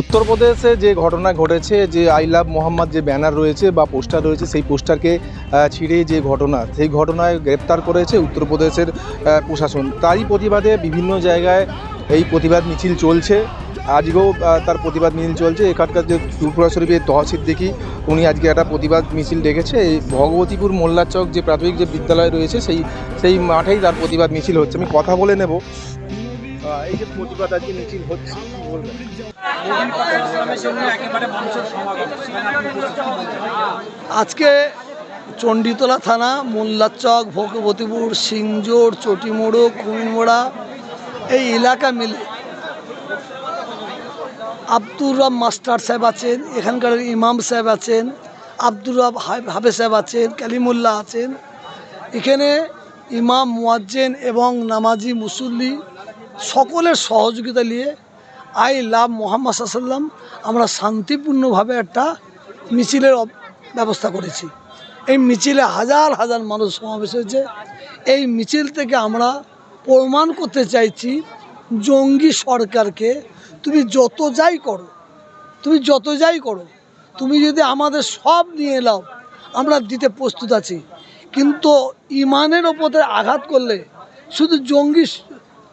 উত্তরপ্রদেশে যে ঘটনা ঘটেছে, যে আই লাভ মোহাম্মদ যে ব্যানার রয়েছে বা পোস্টার রয়েছে, সেই পোস্টারকে ছিঁড়ে যে ঘটনা, সেই ঘটনায় গ্রেপ্তার করেছে উত্তরপ্রদেশের প্রশাসন। তারই প্রতিবাদে বিভিন্ন জায়গায় এই প্রতিবাদ মিছিল চলছে। আজকেও তার প্রতিবাদ মিছিল চলছে। এখানকার যে ত্রিপুরা শরীফের তহসিল দেখি, উনি আজকে একটা প্রতিবাদ মিছিল ডেকেছে। এই ভগবতীপুর মোল্লাচক যে প্রাথমিক যে বিদ্যালয় রয়েছে, সেই সেই মাঠেই তার প্রতিবাদ মিছিল হচ্ছে। আমি কথা বলে নেব। এই যে প্রতিবাদ আজকে মিছিল হচ্ছে, কি বলবেন? আজকে চণ্ডীতলা থানা, মোল্লাচক, ভগবতীপুর, সিংজোর, চটিমোড়ো, কুমিরমোড়া, এই এলাকা মিলে আব্দুর রব মাস্টার সাহেব আছেন, এখানকার ইমাম সাহেব আছেন, আব্দুর রব হাব- হাবে সাহেব আছেন, কালিমুল্লাহ আছেন। এখানে ইমাম, মুয়াজ্জেন এবং নামাজি মুসল্লি সকলের সহযোগিতা নিয়ে আই লাভ মোহাম্মদ সাল্লাম আমরা শান্তিপূর্ণভাবে একটা মিছিলের ব্যবস্থা করেছি। এই মিছিলে হাজার হাজার মানুষ সমাবেশ হয়েছে। এই মিছিল থেকে আমরা প্রমাণ করতে চাইছি, জঙ্গি সরকারকে তুমি যত যাই করো, তুমি যত যাই করো, তুমি যদি আমাদের সব নিয়ে নাও, আমরা দিতে প্রস্তুত আছি। কিন্তু ইমানের ওপরে আঘাত করলে শুধু জঙ্গি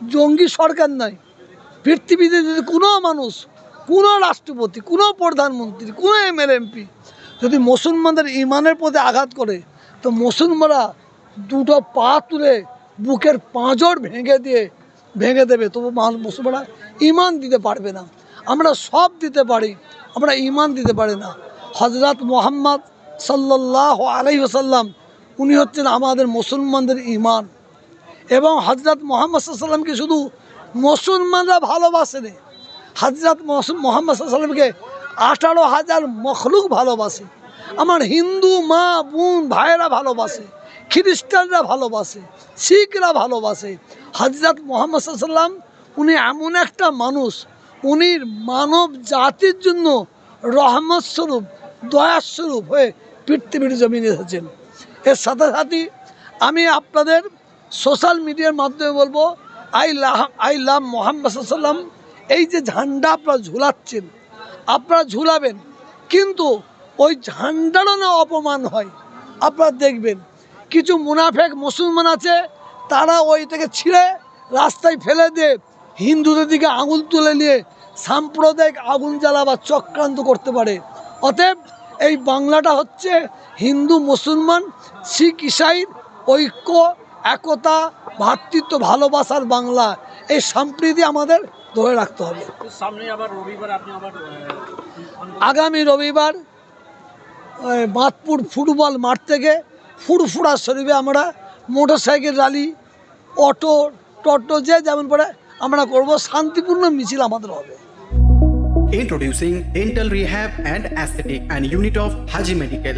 জঙ্গি সরকার নয় পৃথিবীতে যদি কোনো মানুষ, কোনো রাষ্ট্রপতি, কোনো প্রধানমন্ত্রী, কোনো এমএল এমপি যদি মুসলমানদের ইমানের প্রতি আঘাত করে, তো মুসলমানরা দুটো পা তুলে বুকের পাঁজর ভেঙে দিয়ে ভেঙে দেবে। তবু মুসলমানরা ইমান দিতে পারবে না। আমরা সব দিতে পারি, আমরা ইমান দিতে পারি না। হজরত মোহাম্মদ সাল্লাহ আলাই সাল্লাম উনি হচ্ছেন আমাদের মুসলমানদের ইমান। এবং হজরত মোহাম্মদ সাল্লামকে শুধু মুসলমানরা ভালোবাসেনি। হজরত মোহাম্মদ সাল্লামকে আঠারো হাজার মখলুক ভালোবাসে। আমার হিন্দু মা, বোন, ভাইয়েরা ভালোবাসে, খ্রিস্টানরা ভালোবাসে, শিখরা ভালোবাসে। হজরত মোহাম্মদ সাল্লাম উনি এমন একটা মানুষ, উনি মানব জাতির জন্য রহমত স্বরূপ দয়ার স্বরূপ হয়ে পৃথিবীর জমিনে এসেছেন। এর সাথে সাথে আমি আপনাদের সোশ্যাল মিডিয়ার মাধ্যমে বলব, I love I love Mohammad সাল্লাম এই যে ঝান্ডা আপনারা ঝুলাচ্ছেন, আপনারা ঝুলাবেন, কিন্তু ওই ঝান্ডারও না অপমান হয়। আপনারা দেখবেন, কিছু মুনাফেক মুসলমান আছে, তারা ওই থেকে ছিঁড়ে রাস্তায় ফেলে দিয়ে হিন্দুদের দিকে আঙুল তুলে নিয়ে সাম্প্রদায়িক আগুন জ্বালা বা চক্রান্ত করতে পারে। অতএব এই বাংলাটা হচ্ছে হিন্দু মুসলমান, শিখ ইসাইর ঐক্য একতা ভ্রাতৃত্ব ভালোবাসার বাংলা এই সম্প্রীতি আমাদের ধরে রাখতে হবে সামনে আবার রবিবার আপনি আবার আগামী রবিবার বাঁধপুর ফুটবল মাঠ থেকে ফুরফুরা শরীফে আমরা মোটর সাইকেল র্যালি অটো টোটো যে যেমন পড়ে আমরা করব শান্তিপূর্ণ মিছিল আমাদের হবে Introducing Dental Rehab and Aesthetic and Unit of Haji Medical.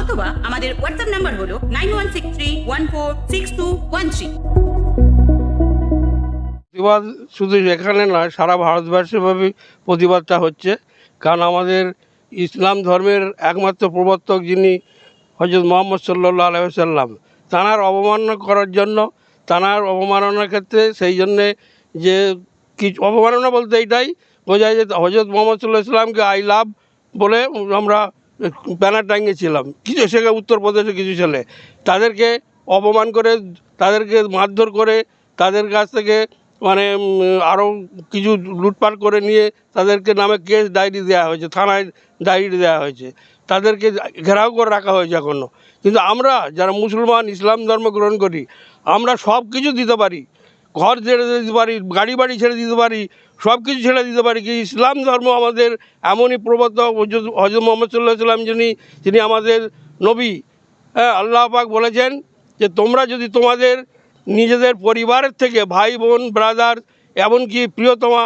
অথবা আমাদের হোয়াটসঅ্যাপ নাম্বার হলো প্রতিবাদ শুধু এখানে নয়, সারা ভারতবর্ষব্যাপী প্রতিবাদটা হচ্ছে। কারণ আমাদের ইসলাম ধর্মের একমাত্র প্রবর্তক যিনি হজরত মোহাম্মদ সাল্লাহ আলহাম তাঁর অবমাননা করার জন্য, তাঁর অবমাননার ক্ষেত্রে সেই জন্যে যে কিছু অবমাননা বলতে এইটাই বোঝায় যে হজরত মোহাম্মদ সাল্লাহ ইসলামকে আই লাভ বলে আমরা ব্যানার টাঙিয়েছিলাম কিছু সেখানে উত্তরপ্রদেশে, কিছু ছেলে। তাদেরকে অপমান করে, তাদেরকে মারধর করে, তাদের কাছ থেকে মানে আরও কিছু লুটপাট করে নিয়ে তাদেরকে নামে কেস ডায়েরি দেওয়া হয়েছে, থানায় ডায়েরি দেওয়া হয়েছে। তাদেরকে ঘেরাও করে রাখা হয়েছে এখনও কিন্তু আমরা যারা মুসলমান, ইসলাম ধর্ম গ্রহণ করি, আমরা সব কিছু দিতে পারি। ঘর ছেড়ে দিতে পারি, গাড়ি বাড়ি ছেড়ে দিতে পারি সব কিছু ছেড়ে দিতে পারি কি ইসলাম ধর্ম আমাদের এমনই প্রবর্তক হজরত মোহাম্মদ সাল্লাহ সাল্লাম যিনি যিনি আমাদের নবী হ্যাঁ আল্লাহ পাক বলেছেন যে তোমরা যদি তোমাদের নিজেদের পরিবারের থেকে ভাই, বোন ব্রাদার এমনকি প্রিয়তমা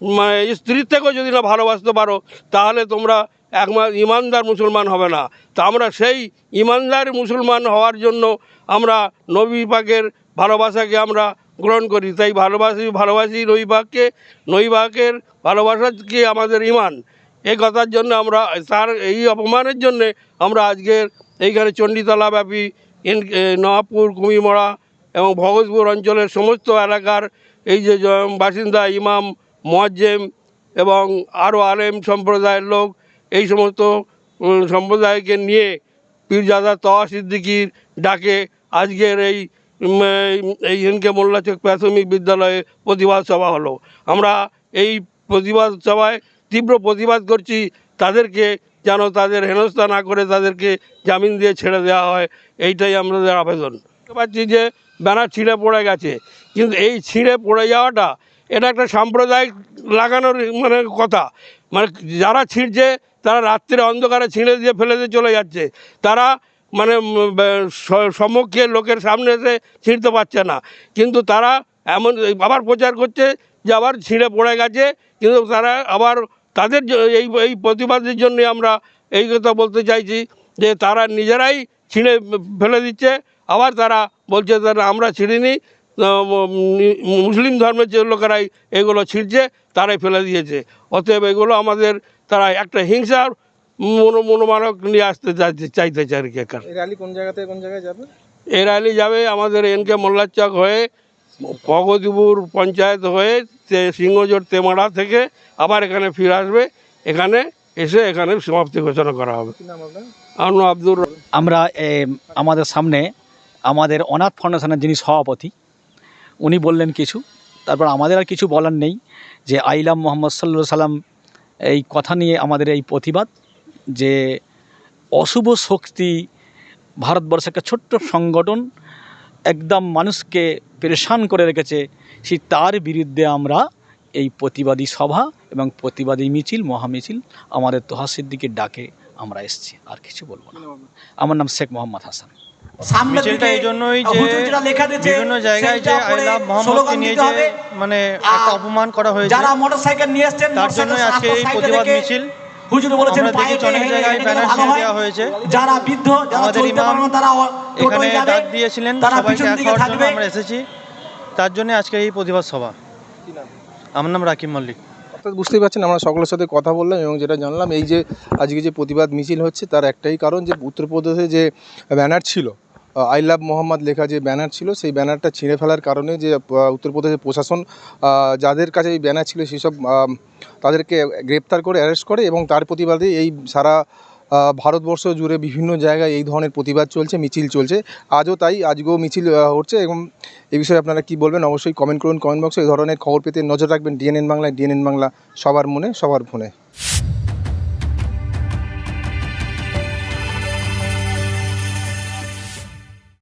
মানে স্ত্রীর থেকেও যদি না ভালোবাসতে পারো, তাহলে তোমরা একমা, ইমানদার মুসলমান হবে না। তা আমরা সেই ইমানদার মুসলমান হওয়ার জন্য আমরা নবী পাকের ভালোবাসাকে আমরা গ্রহণ করি। তাই ভালোবাসি ভালোবাসি নবী পাককে নবী পাকের ভালোবাসাকে আমাদের ইমান? এই কথার জন্য আমরা তার এই অপমানের জন্যে আমরা আজকের এইখানে চণ্ডীতলা ব্যাপী ইন- এ, নওয়াবপুর কুমিরমড়া এবং ভগতপুর অঞ্চলের সমস্ত এলাকার এই যে বাসিন্দা ইমাম মোয়াজ্জেম এবং আরও আলেম সম্প্রদায়ের লোক এই সমস্ত সম্প্রদায়কে নিয়ে পীরজাদা তওয়া সিদ্দিকির ডাকে আজকের এই এই- এনকে মোল্লা চক প্রাথমিক বিদ্যালয়ে প্রতিবাদ সভা হলো। আমরা এই প্রতিবাদ সভায় তীব্র প্রতিবাদ করছি, তাদেরকে যেন তাদের হেনস্থা না করে তাদেরকে জামিন দিয়ে ছেড়ে দেওয়া হয়, এইটাই আমাদের আবেদন। পারছি যে ব্যানার ছিঁড়ে পড়ে গেছে, কিন্তু এই ছিঁড়ে পড়ে যাওয়াটা এটা একটা সাম্প্রদায়িক লাগানোর মানে কথা। মানে যারা ছিঁড়ছে, তারা রাত্রে অন্ধকারে ছিঁড়ে দিয়ে ফেলে দিয়ে চলে যাচ্ছে। তারা মানে সম্মুখে লোকের সামনে এসে ছিঁড়তে পারছে না। কিন্তু তারা এমন, আবার প্রচার করছে যে আবার ছিঁড়ে পড়ে গেছে। কিন্তু তারা আবার তাদের এই এই প্রতিবাদের জন্য আমরা এই কথা বলতে চাইছি যে তারা নিজেরাই ছিঁড়ে ফেলে দিচ্ছে। আবার তারা বলছে তারা আমরা ছিঁড়িনি। মুসলিম ধর্মের যে লোকেরাই এগুলো ছিঁড়ছে, তারাই ফেলে দিয়েছে। অতএব এগুলো আমাদের, তারা একটা হিংসার মনোমানক নিয়ে আসতে চাইতে চাইতেছে আর কি এখানে। এই র্যালি কোন জায়গাতে কোন জায়গায় যাবে? এই র্যালি যাবে আমাদের এনকে মোল্লাচক হয়ে প্রগতিপুর পঞ্চায়েত হয়ে তে- সিংহজোট তেমাড়া থেকে আবার এখানে ফিরে আসবে। এখানে এসে এখানে সমাপ্তি ঘোষণা করা হবে। কি নাম আব্দুর আমরা এ, আমাদের সামনে আমাদের অনাথ ফাউন্ডেশনের যিনি সভাপতি উনি বললেন কিছু। তারপর আমাদের আর কিছু বলার নেই যে আইলাম মোহাম্মদ সাল্লু সাল্লাম এই কথা নিয়ে আমাদের এই প্রতিবাদ। যে অশুভ শক্তি ভারতবর্ষে একটা ছোট্ট সংগঠন একদম মানুষকে পেরেশান করে রেখেছে সেই তার বিরুদ্ধে আমরা এই প্রতিবাদী সভা এবং প্রতিবাদী মিছিল মহামিছিল আমাদের তোহা সিদ্দিকের ডাকে আমরা এসেছি আর কিছু বলব না। আমার নাম শেখ মোহাম্মদ হাসান। মিছিলটা এই জন্যই যে বিভিন্ন জায়গায় যে আই লাভ মোহাম্মদকে নিয়ে যে মানে একটা অপমান করা হয়েছে যারা মোটরসাইকেল নিয়ে তার জন্যই আজকে এই প্রতিবাদ মিছিল। হুজুর বলেছেন পায়ে অনেক জায়গায় ব্যানার। দেওয়া হয়েছে। যারা বৃদ্ধ যারা চলতে পারবে না তারা এখানে ডাক দিয়েছিলেন তারা সবাইকে পিছন দিকে জন্য থাকবে। আমরা এসেছি। তার জন্য আজকে এই প্রতিবাদ সভা। কি নাম? আমার নাম রাকিব মল্লিক। অর্থাৎ বুঝতেই পারছেন আমরা সকলের সাথে কথা বললাম এবং যেটা জানলাম এই যে আজকে যে প্রতিবাদ মিছিল হচ্ছে তার একটাই কারণ যে উত্তরপ্রদেশে যে ব্যানার ছিল আই লাভ মোহাম্মদ লেখা যে ব্যানার ছিল, সেই ব্যানারটা ছিঁড়ে ফেলার কারণে যে উত্তরপ্রদেশের প্রশাসন যাদের কাছে এই ব্যানার ছিল সেসব তাদেরকে গ্রেপ্তার করে, অ্যারেস্ট করে এবং তার প্রতিবাদে এই সারা ভারতবর্ষ জুড়ে বিভিন্ন জায়গায় এই ধরনের প্রতিবাদ চলছে, মিছিল চলছে। আজও তাই, আজকেও মিছিল হচ্ছে এবং এই বিষয়ে আপনারা কি বলবেন অবশ্যই কমেন্ট করুন কমেন্ট বক্সে। এই ধরনের খবর পেতে নজর রাখবেন ডিএনএন বাংলায়, ডিএনএন বাংলা সবার মনে, সবার ফোনে।